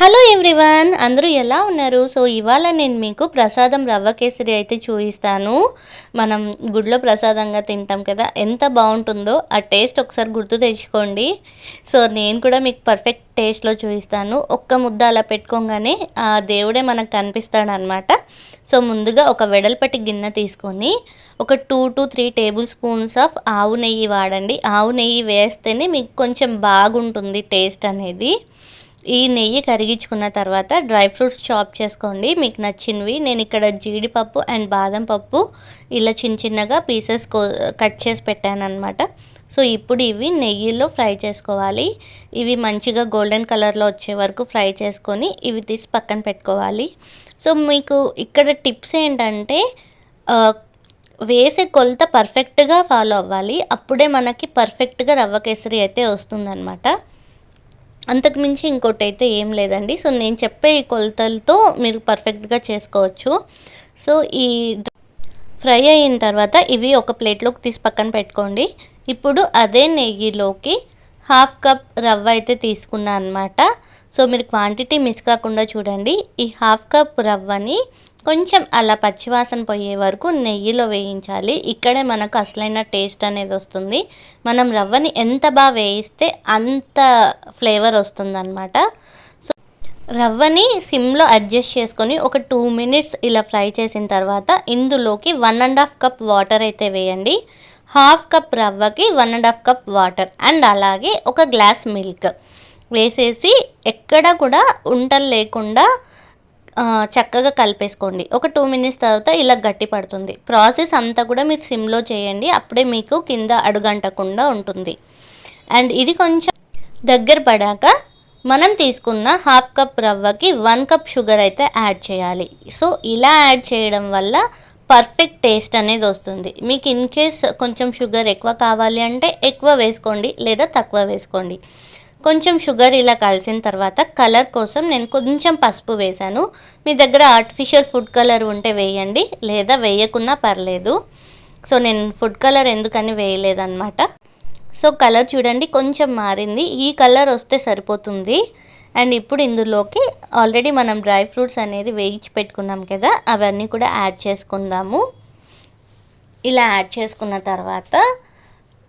Hello everyone అందరూ ఎలా ఉన్నారు? సో ఇవాళ నేను మీకు ప్రసాదం రవ్వ కేసరి అయితే చూపిస్తాను. మనం గుడిలో ప్రసాదంగా తింటాం కదా ఎంత బాగుంటుందో ఆ టేస్ట్ ఒకసారి గుర్తు తెచ్చుకోండి. సో నేను కూడా మీకు పర్ఫెక్ట్ టేస్ట్లో చూపిస్తాను. ఒక్క ముద్ద అలా పెట్టుకోగానే ఆ దేవుడే మనకు కనిపిస్తాడు అనమాట సో ముందుగా ఒక వెడల్పటి గిన్నె తీసుకొని ఒక two to three tablespoons of ఆవు నెయ్యి వాడండి. ఆవు నెయ్యి వేస్తేనే మీకు కొంచెం బాగుంటుంది టేస్ట్ అనేది. ఈ నెయ్యి కరిగించుకున్న తర్వాత డ్రై ఫ్రూట్స్ చాప్ చేసుకోండి. మీకు నచ్చినవి నేను ఇక్కడ జీడిపప్పు అండ్ బాదం పప్పు ఇలా చిన్న చిన్నగా పీసెస్ కట్ చేసి పెట్టాను అనమాట సో ఇప్పుడు ఇవి నెయ్యిలో ఫ్రై చేసుకోవాలి. ఇవి మంచిగా గోల్డెన్ కలర్లో వచ్చే వరకు ఫ్రై చేసుకొని ఇవి తీసి పక్కన పెట్టుకోవాలి. సో మీకు ఇక్కడ టిప్స్ ఏంటంటే వేసే కొలత పర్ఫెక్ట్గా ఫాలో అవ్వాలి. అప్పుడే మనకి పర్ఫెక్ట్గా రవ్వ కేసరి అయితే వస్తుందన్నమాట. అంతకుమించి ఇంకోటి అయితే ఏం లేదండి. సో నేను చెప్పే ఈ కొలతలతో మీరు పర్ఫెక్ట్గా చేసుకోవచ్చు. సో ఈ ఫ్రై అయిన తర్వాత ఇవి ఒక ప్లేట్లోకి తీసి పక్కన పెట్టుకోండి. ఇప్పుడు అదే నెయ్యిలోకి హాఫ్ కప్ రవ్వ అయితే తీసుకున్నా అనమాట సో మీరు క్వాంటిటీ మిస్ కాకుండా చూడండి. ఈ హాఫ్ కప్ రవ్వని కొంచెం అలా పచ్చివాసన పోయే వరకు నెయ్యిలో వేయించాలి. ఇక్కడే మనకు అసలైన టేస్ట్ అనేది వస్తుంది. మనం రవ్వని ఎంత బాగా వేయిస్తే అంత ఫ్లేవర్ వస్తుందన్నమాట. సో రవ్వని సిమ్లో అడ్జస్ట్ చేసుకొని ఒక టూ మినిట్స్ ఇలా ఫ్రై చేసిన తర్వాత ఇందులోకి one and half cup water అయితే వేయండి. Half cup రవ్వకి one and half cup water and అలాగే ఒక గ్లాస్ మిల్క్ వేసేసి ఎక్కడ కూడా ఉంటలు లేకుండా చక్కగా కలిపేసుకోండి. ఒక టూ మినిట్స్ తర్వాత ఇలా గట్టి పడుతుంది. ప్రాసెస్ అంతా కూడా మీరు సిమ్లో చేయండి. అప్పుడే మీకు కింద అడుగంటకుండా ఉంటుంది. అండ్ ఇది కొంచెం దగ్గర పడాక మనం తీసుకున్న హాఫ్ కప్ రవ్వకి వన్ కప్ షుగర్ అయితే యాడ్ చేయాలి. సో ఇలా యాడ్ చేయడం వల్ల పర్ఫెక్ట్ టేస్ట్ అనేది వస్తుంది. మీకు ఇన్ కేస్ కొంచెం షుగర్ ఎక్కువ కావాలి అంటే ఎక్కువ వేసుకోండి లేదా తక్కువ వేసుకోండి. కొంచెం షుగర్ ఇలా కలిసిన తర్వాత కలర్ కోసం నేను కొంచెం పసుపు వేశాను. మీ దగ్గర ఆర్టిఫిషియల్ ఫుడ్ కలర్ ఉంటే వేయండి లేదా వేయకున్నా పర్లేదు. సో నేను ఫుడ్ కలర్ ఎందుకని వేయలేదన్నమాట. సో కలర్ చూడండి కొంచెం మారింది. ఈ కలర్ వస్తే సరిపోతుంది. అండ్ ఇప్పుడు ఇందులోకి ఆల్రెడీ మనం డ్రై ఫ్రూట్స్ అనేది వేయించి పెట్టుకున్నాం కదా అవన్నీ కూడా యాడ్ చేసుకుందాము. ఇలా యాడ్ చేసుకున్న తర్వాత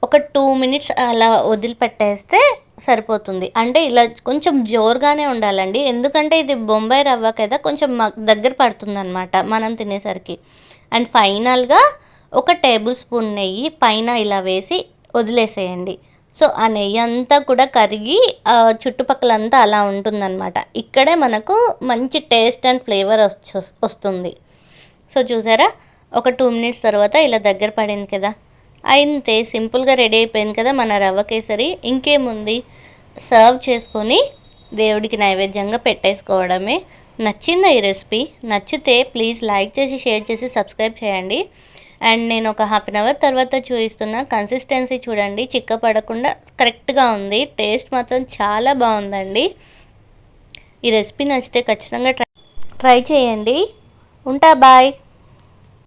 ఒక టూ మినిట్స్ అలా వదిలిపెట్టేస్తే సరిపోతుంది. అంటే ఇలా కొంచెం జోరుగానే ఉండాలండి. ఎందుకంటే ఇది బొంబాయి రవ్వ కదా కొంచెం దగ్గర పడుతుందనమాట మనం తినేసరికి. అండ్ ఫైనల్గా ఒక టేబుల్ స్పూన్ నెయ్యి పైన ఇలా వేసి వదిలేసేయండి. సో ఆ నెయ్యి అంతా కూడా కరిగి చుట్టుపక్కలంతా అలా ఉంటుందన్నమాట. ఇక్కడే మనకు మంచి టేస్ట్ అండ్ ఫ్లేవర్ వస్తుంది. సో చూసారా? ఒక టూ మినిట్స్ తర్వాత ఇలా దగ్గర పడింది కదా. అయితే సింపుల్గా రెడీ అయిపోయింది కదా మన రవ్వ కేసరి. ఇంకేముంది? సర్వ్ చేసుకొని దేవుడికి నైవేద్యంగా పెట్టేసుకోవడమే. నచ్చిందా ఈ రెసిపీ? నచ్చితే ప్లీజ్ లైక్ చేసి షేర్ చేసి సబ్స్క్రైబ్ చేయండి. అండ్ నేను ఒక హాఫ్ అన్ అవర్ తర్వాత చూపిస్తున్న కన్సిస్టెన్సీ చూడండి. చిక్క పడకుండా కరెక్ట్గా ఉంది. టేస్ట్ మాత్రం చాలా బాగుందండి. ఈ రెసిపీ నచ్చితే ఖచ్చితంగా ట్రై ట్రై చేయండి. ఉంటా బాయ్.